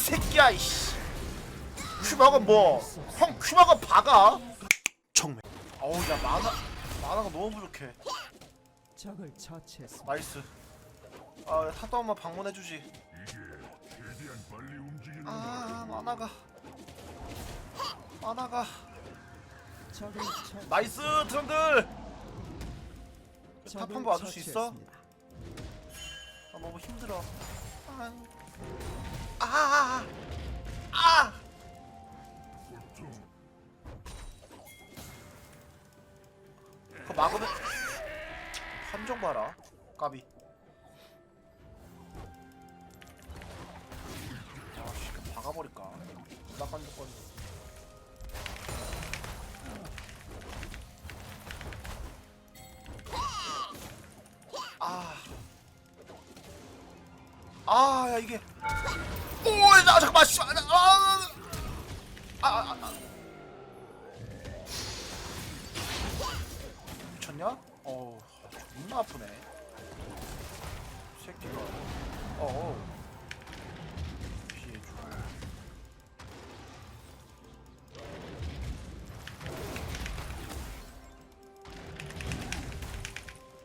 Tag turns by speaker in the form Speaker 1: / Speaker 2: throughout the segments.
Speaker 1: 새끼야 이씨. 큐마가 뭐형 큐마가 박아? 정맥 어우 야 만화 만화가 너무 부족해.
Speaker 2: 적을 처치했습니다.
Speaker 1: 나이스. 아 타도 한번 방문해주지. 아 만화가. 만화가.
Speaker 2: 적을 처
Speaker 1: 나이스 트런들! 탑
Speaker 2: 적을
Speaker 1: 한번 와줄 수 있어?
Speaker 2: 처치했습니다.
Speaker 1: 아 너무 힘들어. 아, 아, 아, 아. 그거 막으면 함정 봐라 까비. 아씨 그 박아버릴까? 나간 조건 아. 아, 야 이게 오, 나 잠깐만, 씨, 아, 아, 아, 아, 아. 미쳤냐? 어우, 존나 아프네. 새끼가. 어, 어. 피해주고.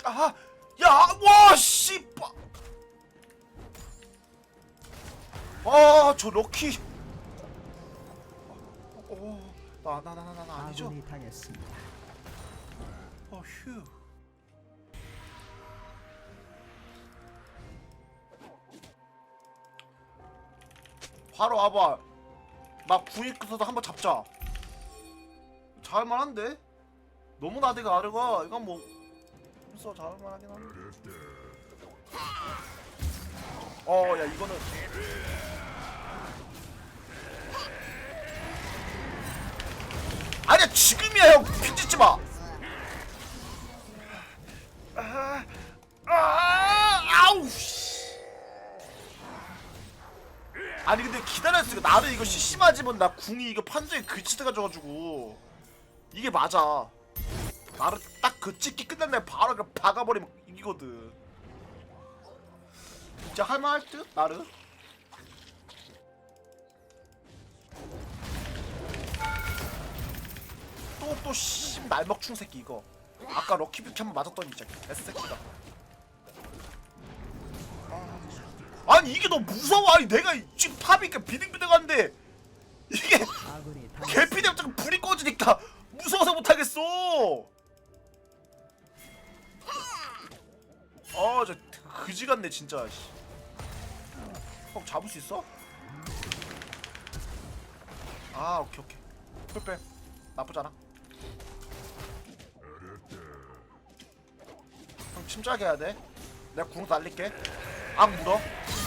Speaker 1: 아, 야, 와, 씨, 아, 저 럭키. 오, 나, 나, 나, 나, 아니죠?
Speaker 2: 아군이 당했습니다.
Speaker 1: 어, 휴. 바로 와봐. 막 구입 써서 한번 잡자. 잘만한데? 너무 나대가 아르가. 이건 뭐 있어 잘만하긴 한데. 어, 야 이거는. 아니야 지금이야 형 핀 짓지 마. 아, 아, 아우 씨. 아니 근데 기다렸어 이거 나를 이거 CC맞으면 나 궁이 이거 판정에 글치 들어가지고 이게 맞아 나를 딱 그 찍기 끝난 날 바로 박아버리면 이기거든 진짜 할만할 듯? 나를? 또또씨 날먹충 새끼 이거 아까 럭키뷰티 한 번 맞았더니 진짜 개새끼다 아니 이게 너무 무서워 아니 내가 지금 팝이니까 비등비등한데 이게. 개피되면 자꾸 불이 꺼지니까 무서워서 못하겠어 아 저 그지 같네 진짜 씨. 형 잡을 수 있어? 아 오케이 오케이. 풀빼. 나쁘지 않아. 형 침착 해야 돼. 내가 구멍 날릴게. 앙 물어.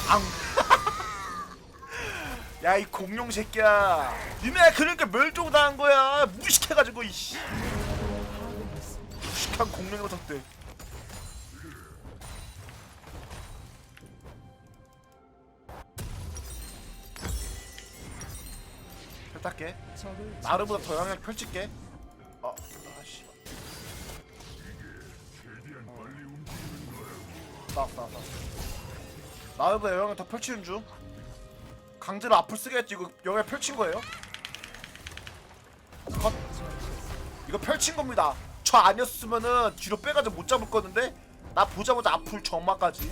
Speaker 1: 앙. 야 이 공룡 새끼야. 니네 그러니까 멸종 당한 거야. 무식해가지고 이씨. 무식한 공룡 녀석들
Speaker 2: 적을
Speaker 1: 나르보다 더 영향 펼칠게. 어 아씨. 나왔어 나왔어 나르보다 영향 더 펼치는 중. 강제로 앞을 쓰겠지. 이거 영향 펼친 거예요? 컷. 이거 펼친 겁니다. 저 아니었으면은 뒤로 빼가지고 못 잡을 거는데? 나 보자마자 앞을 정마까지.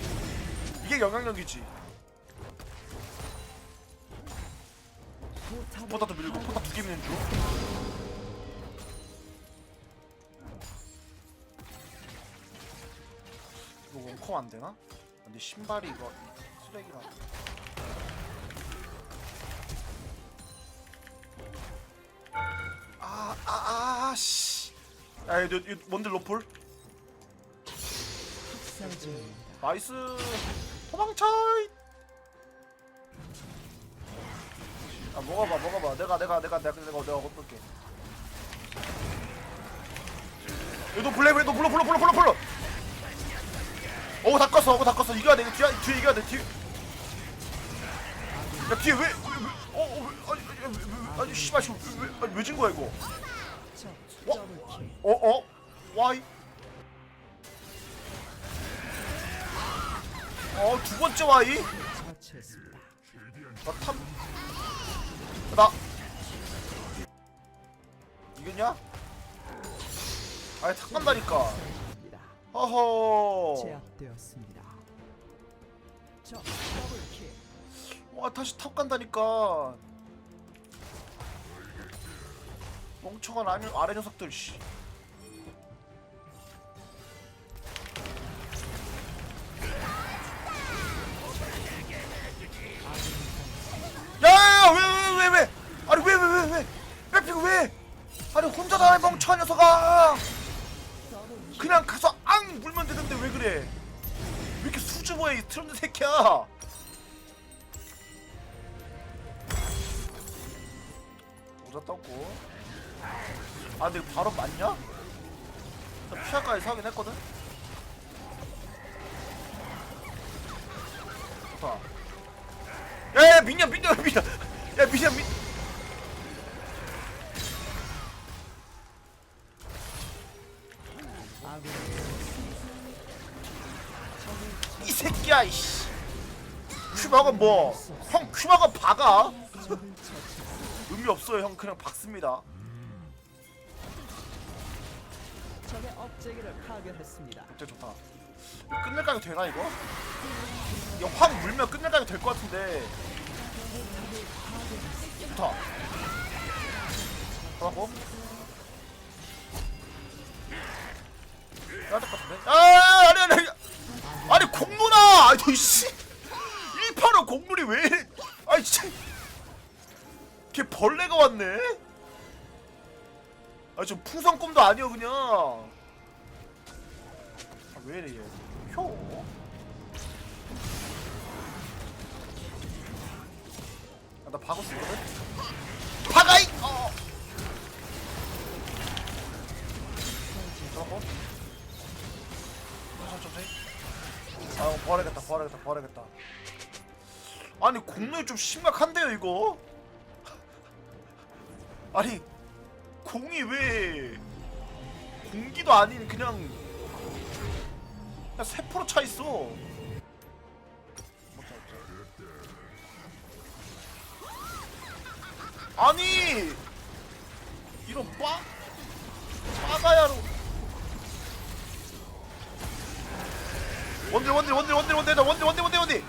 Speaker 1: 이게 영향력이지 포타도 밀고 포타 두개 밀는 중 이거 원컴 안 되나? 근데 신발이 이거 쓰레기라. 아, 아, 아, 씨. 야, 이거?
Speaker 2: 학살 중입니다.
Speaker 1: 나이스. 도망쳐. 먹어봐, 먹어봐. 내가, 내가, 내가, 내가, 내가, 내가 어떨게. 얘도 블랙, 얘도 불러, 불러, 불러, 불러, 불러. 어우, 다 껐어, 어우, 다 껐어. 이겨야 돼, 뒤에, 뒤에 이겨야 돼, 뒤에. 야, 뒤에 왜, 왜, 왜, 어, 어, 왜, 아니, 왜, 왜, 아니, 씨발, 지금 왜, 왜, 아니, 왜진 거야, 이거?
Speaker 2: 적
Speaker 1: 어? 어, 어? 와이? 어, 두 번째 와이?
Speaker 2: 처치했습니다.
Speaker 1: 나탐 이겼냐? 아니 탁 간다니까
Speaker 2: 입니다.
Speaker 1: 허허
Speaker 2: 제압되었습니다. 적 더블킬.
Speaker 1: 와 다시 탑 간다니까 멍청한 아니, 아래 녀석들 씨 아니 혼자 다 해, 멍청한 녀석아. 그냥 가서 앙 물면 되는데 왜 그래? 왜 이렇게 수줍어해 이 트런드 새끼야? 모자 떴고. 아 근데 바로 맞냐? 나 피아까지 사긴 했거든? 좋다. 야야 민야 민야 민야 야 민야 민 큐바가 뭐형 큐바가 박아. 의미 없어요. 형 그냥 박습니다.
Speaker 2: 적의 업체기를 파괴했습니다.
Speaker 1: 진짜 좋다. 이거 끝낼 각이 되나 이거? 이거 확 물면 끝낼 각이 될 것 같은데. 좋다. 하고? 것 같은데? 아 아니 아니 아니. 아니 공문아! 아니 너씨 벌레가 왔네 아 저 풍선껌도 아니여 그냥 아, 왜 이래 얘? 효? 아, 나 박을 수 있거든? 박아이! 어! 잡았고 천천히 천천히 아 버려야겠다 버려야겠다 버려야겠다 아니 공룡이 좀 심각한데요 이거? 아니 공이 왜 공기도 아닌 그냥 그냥 세포로 차 있어. 아니 이런 빠 빠가야로 원딜 원딜 원딜 원딜 원딜 원딜 원딜 원딜 원딜.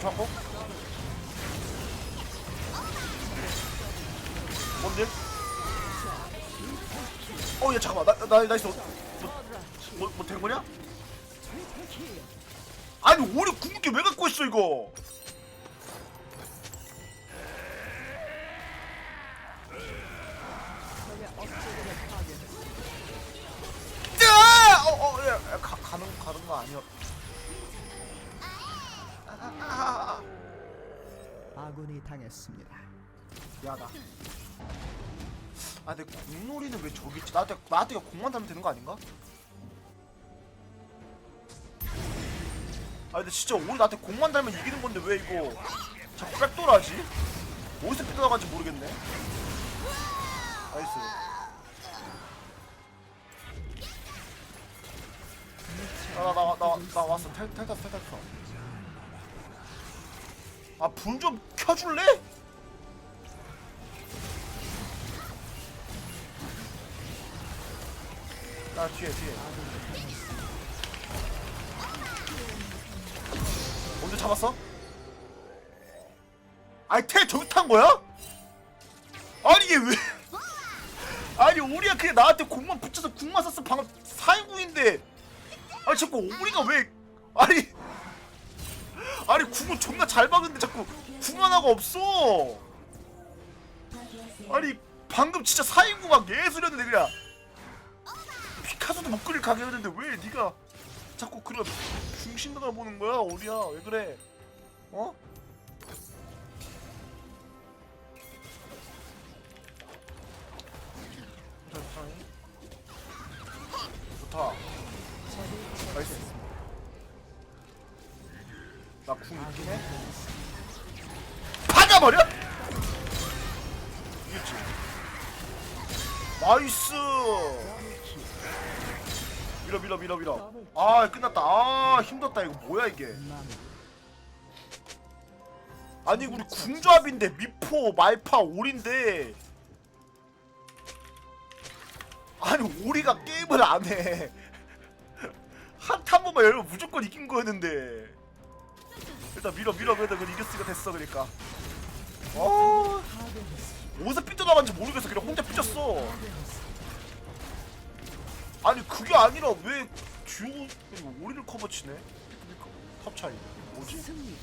Speaker 1: 잡고 원딜 어얘 잠깐만 나나 나이스 뭐뭐된 거냐?
Speaker 2: 트리플킬.
Speaker 1: 아니 오리 궁극기 왜 갖고 있어 이거? 야! 어, 어, 야, 야, 가, 가는 가는 거 아니야? 아, 아,
Speaker 2: 아군이 당했습니다.
Speaker 1: 아. 미안하다. 아, 근데 공놀이는 왜 저기 있지? 나한테 나한테 공만 달면 되는 거 아닌가? 아, 근데 진짜 오리 나한테 공만 달면 이기는 건데 왜 이거 자꾸 백도라지? 어디서 백도나간지 모르겠네. 나이스. 나나나나 나, 나, 나 왔어. 텔텔 탔어 텔 탔어. 아, 불 좀 켜줄래? 나 뒤에 뒤에. 언제 잡았어? 아니 텔 저기 탄 거야? 아니 이게 왜? 아니 오리야 그냥 나한테 공만 붙여서 궁만 썼어 방금 4인궁인데 아니 자꾸 오리가 왜 아니 아니 궁을 존나 잘 박는데 자꾸 궁 하나가 없어 아니 방금 진짜 4인궁 막 예술이었는데 그냥 피 카소도 못 그릴 가게였는데 왜 네가 자꾸 그런 중심각을 보는 거야 오리야? 왜 그래? 어? 좋다. 나이스. 나궁 있긴 해. 박아버려? 이겼지. 나이스 밀어 밀어 밀어 밀어. 아 끝났다. 아 힘들었다. 이거 뭐야 이게. 아니 우리 궁조합인데 미포 말파 오리인데. 아니 오리가 게임을 안해. 한탄 번만 열면 무조건 이긴 거였는데. 일단 밀어 밀어. 그래도 그건 이겼으니까 됐어 그러니까. 어. 어디서 삐져나간지 모르겠어. 그냥 혼자 삐졌어 아니 그게 아니라 왜 듀오 오리를 커버 치네 탑 차이 뭐지?
Speaker 2: 승리.